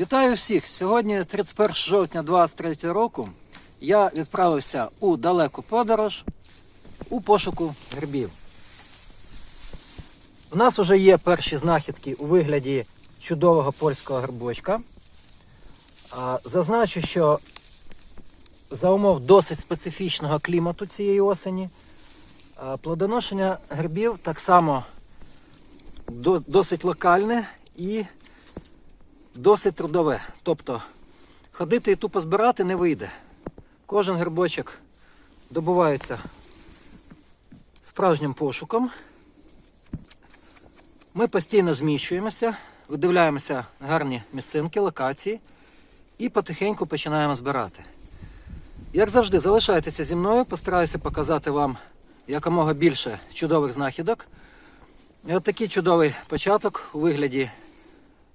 Вітаю всіх! Сьогодні 31 жовтня 2023 року. Я відправився у далеку подорож у пошуку грибів. У нас вже є перші знахідки у вигляді чудового польського грибочка. Зазначу, що за умов досить специфічного клімату цієї осені плодоношення грибів так само досить локальне і досить трудове. Тобто ходити і тупо збирати не вийде. Кожен грибочок добувається справжнім пошуком. Ми постійно зміщуємося, видивляємося гарні місцинки, локації і потихеньку починаємо збирати. Як завжди, залишайтеся зі мною, постараюся показати вам якомога більше чудових знахідок. І от такий чудовий початок у вигляді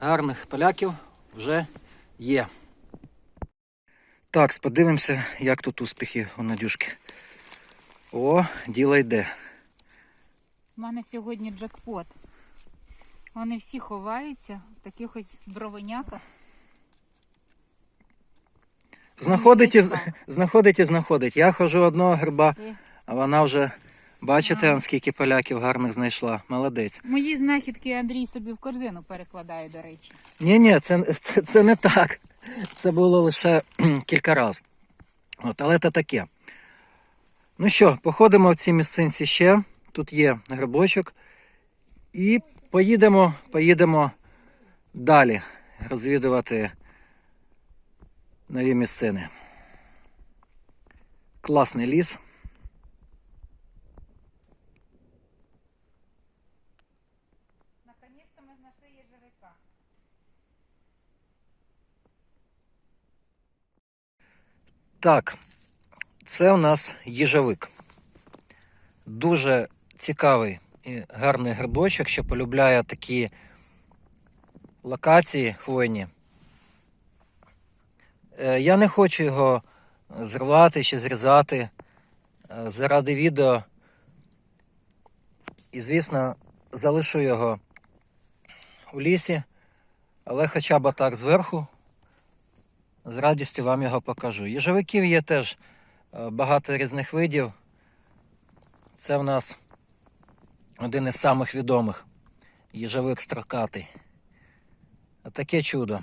гарних поляків вже є. Так, подивимося, як тут успіхи у Надюшки. О, діло йде. У мене сьогодні джекпот. Вони всі ховаються в таких ось бровиняках. Знаходить і, знаходить і знаходить. Я хожу одного гриба, а вона вже, бачите, он скільки поляків гарних знайшла. Молодець. Мої знахідки Андрій собі в корзину перекладає, до речі. Ні, ні, це, це, це не так. Це було лише кілька разів. От, але це таке. Ну що, походимо в ці місцинці ще. Тут є грибочок. І поїдемо, поїдемо далі розвідувати нові місцини. Класний ліс. Наконець-то ми знайшли їжевика. Так, це у нас їжевик. Дуже цікавий і гарний грибочок, що полюбляє такі локації хвойні. Е, Я не хочу його зривати чи зрізати е, заради відео. І, звісно, залишу його у лісі, але хоча б так зверху з радістю вам його покажу. Їжовиків є теж е, багато різних видів. Це в нас один із самих відомих їжовик строкатий. Таке чудо.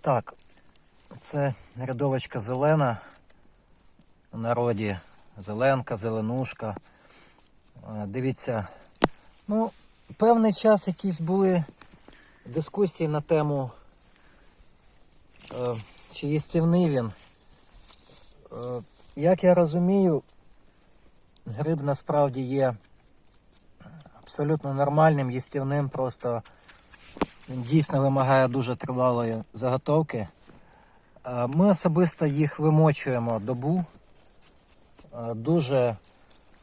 Так, це рядовочка зелена у народі зеленка, зеленушка. Е, Дивіться, ну, певний час якісь були дискусії на тему, е, чи їстівний він. Е, Як я розумію, гриб насправді є абсолютно нормальним, їстівним, просто він дійсно вимагає дуже тривалої заготовки. Ми особисто їх вимочуємо добу. Е, дуже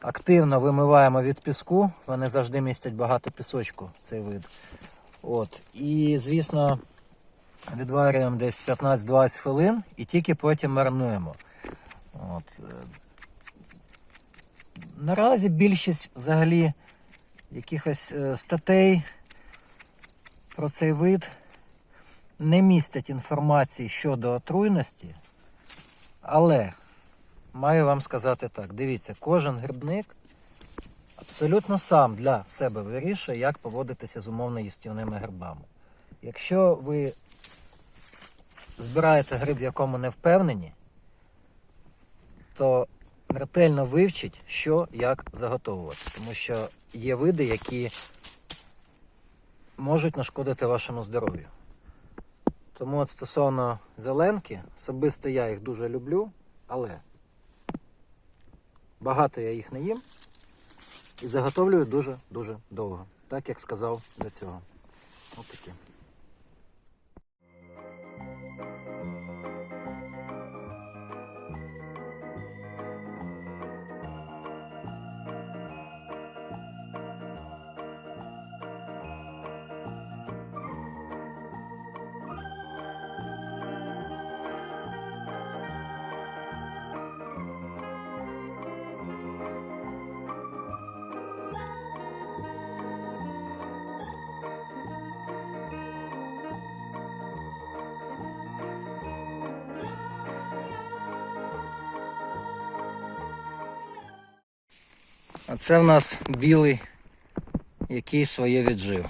активно вимиваємо від піску. Вони завжди містять багато пісочку, цей вид. От. І, звісно, відварюємо десь 15-20 хвилин і тільки потім маринуємо. От. е. Наразі більшість взагалі якихось е, статей про цей вид не містять інформації щодо отруйності, але маю вам сказати так: дивіться, кожен грибник абсолютно сам для себе вирішує, як поводитися з умовно їстівними грибами. Якщо ви збираєте гриб, в якому не впевнені, то ретельно вивчіть, що як заготовувати. Тому що є види, які можуть нашкодити вашому здоров'ю. Тому от стосовно зеленки, особисто я їх дуже люблю, але багато я їх не їм і заготовлюю дуже-дуже довго, так як сказав до цього. Ось такі. А це в нас білий, який своє віджив.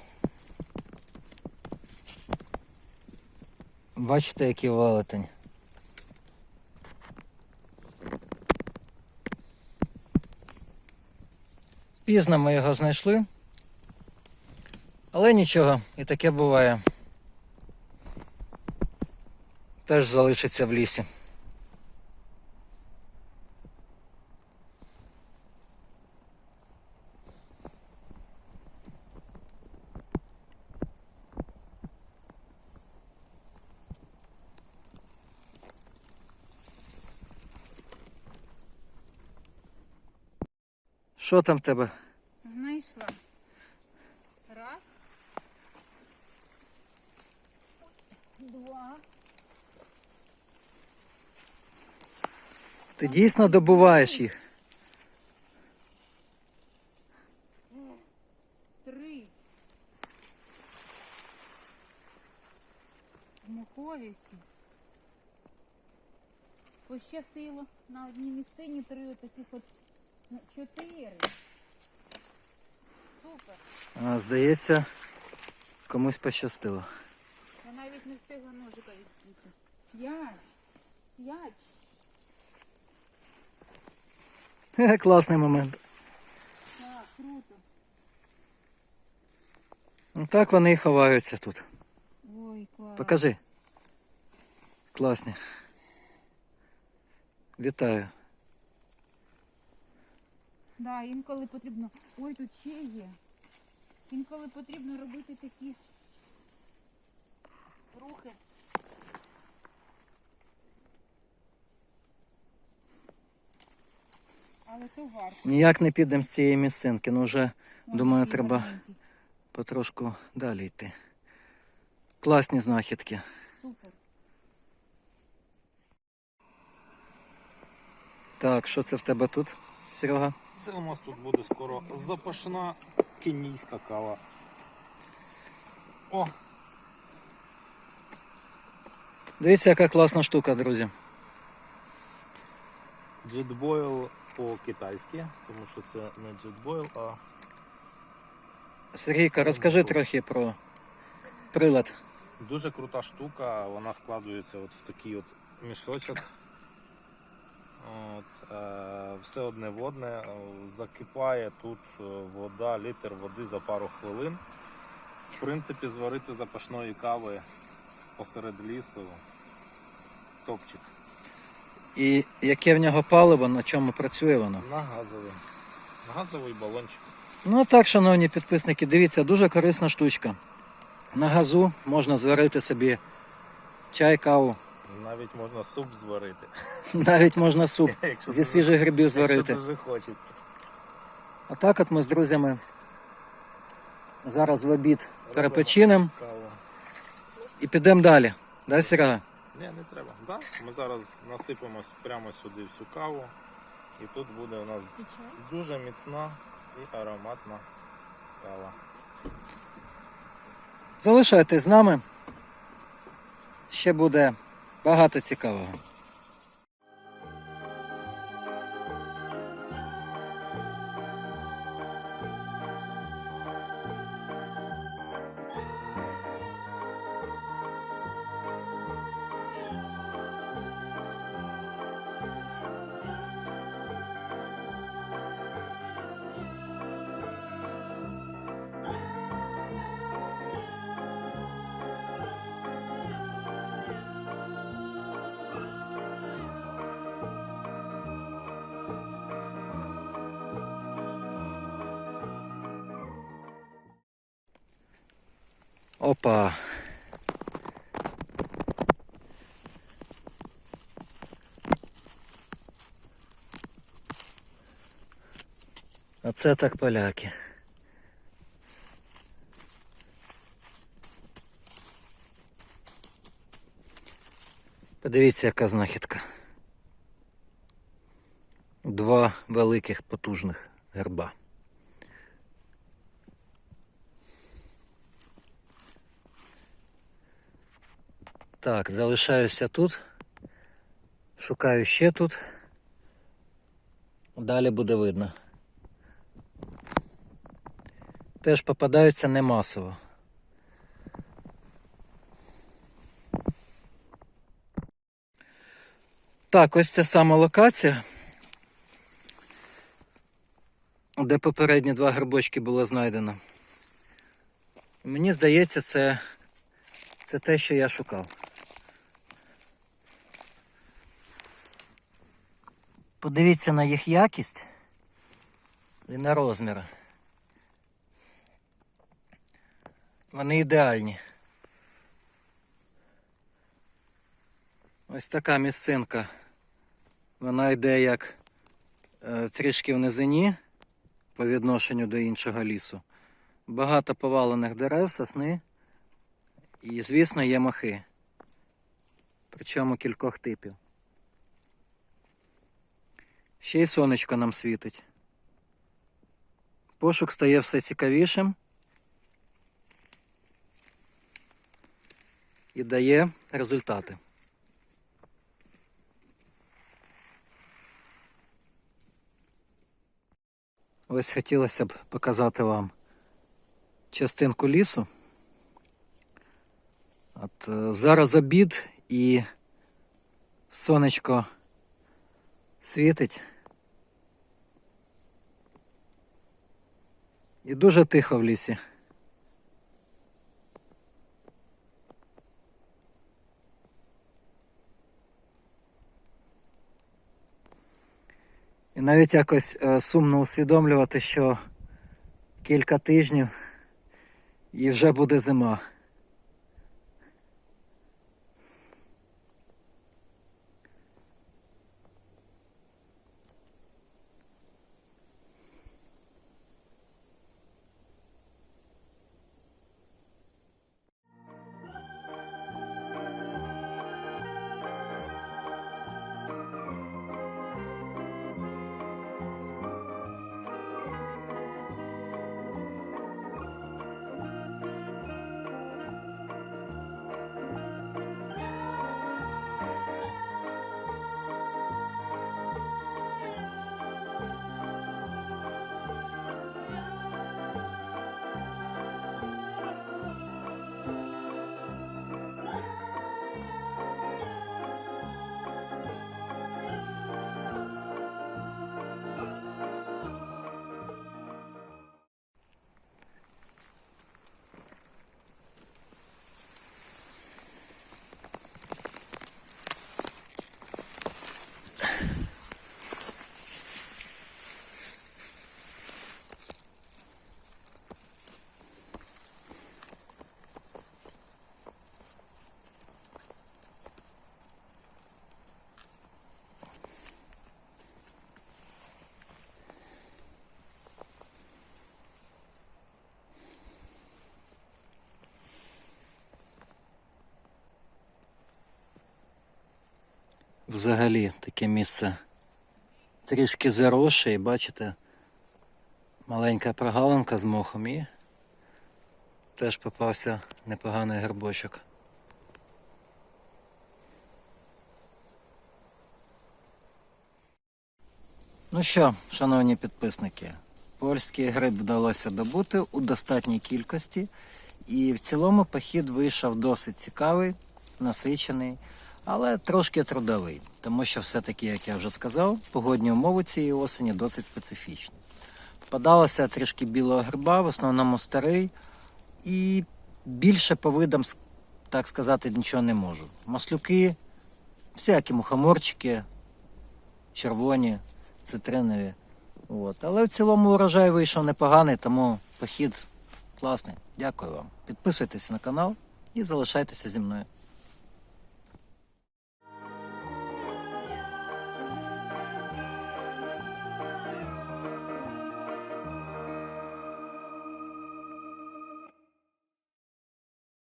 Бачите, який велетень. Пізно ми його знайшли. Але нічого, і таке буває. Теж залишиться в лісі. Що там в тебе? Знайшла. Раз. Два. Ти дійсно добуваєш їх? Три. Мухові всі. Пощастило на одній місцині три отаких от чотири. Супер. А, здається, комусь пощастило. Я навіть не встигла ножика відкрити. П'ять. П'ять. Хе, Класний момент. Так, круто. Ну так вони і ховаються тут. Ой, клас. Покажи. Класні. Вітаю. Да, інколи потрібно. Ой, тут ще є. Інколи потрібно робити такі рухи. Але то варто. Ніяк не підемо з цієї місцинки, ну вже Ой, Думаю, треба- гарненький. потрошку далі йти. Класні знахідки. Супер. Так, що це в тебе тут, Серега? Це у нас тут буде скоро запашна кенійська кава. О, Дивіться, яка класна штука, друзі. джетбойл по-китайськи, тому що це не джетбойл, а Сергійка, розкажи трохи про прилад. дуже крута штука. Вона складується от в такий от мішочок. От, е, все одне водне, е, закипає тут е, вода, літр води за пару хвилин. В принципі, зварити запашної кави посеред лісу. Топчик. І яке в нього паливо, на чому працює воно? На газовий. На газовий балончик. Ну так, шановні підписники, дивіться, дуже корисна штучка. На газу можна зварити собі чай, каву, Навіть можна суп зварити. навіть можна суп Якщо зі дуже- свіжих грибів зварити. Якщо дуже хочеться. А так от ми з друзями зараз в обід перепочинемо і підемо далі. Да, Серега? Ні, не треба. Да? Ми зараз насипемо прямо сюди всю каву. І тут буде у нас дуже міцна і ароматна кава. Залишайтесь з нами. Ще буде багато цікавого. Опа. Оце так поляки. Подивіться, яка знахідка. Два великих потужних герба. Так, залишаюся тут. Шукаю ще тут. Далі буде видно. теж попадаються не масово. Так, ось ця сама локація, де попередні два грибочки було знайдено. Мені здається, це, це те, що я шукав. Подивіться на їх якість і на розміри. Вони ідеальні. Ось така місцинка. Вона йде як е, трішки в низині по відношенню до іншого лісу. Багато повалених дерев, сосни. І, звісно, є махи. Причому кількох типів. Ще й сонечко нам світить. Пошук стає все цікавішим і дає результати. Ось хотілося б показати вам частинку лісу. От е, зараз обід і сонечко світить. І дуже тихо в лісі. І навіть якось е, сумно усвідомлювати, що кілька тижнів і вже буде зима. Взагалі таке місце трішки заросше і бачите, маленька прогалинка з мохом і теж попався непоганий грибочок. Ну що, шановні підписники, польський гриб вдалося добути у достатній кількості, і в цілому похід вийшов досить цікавий, насичений, але трошки трудовий, тому що все-таки, як я вже сказав, погодні умови цієї осені досить специфічні. Попадалося трішки білого гриба, в основному старий, і більше по видам, так сказати, нічого не можу. Маслюки, всякі мухоморчики, червоні, цитринові. От. Але в цілому урожай вийшов непоганий, тому похід класний. Дякую вам. Підписуйтесь на канал і залишайтеся зі мною.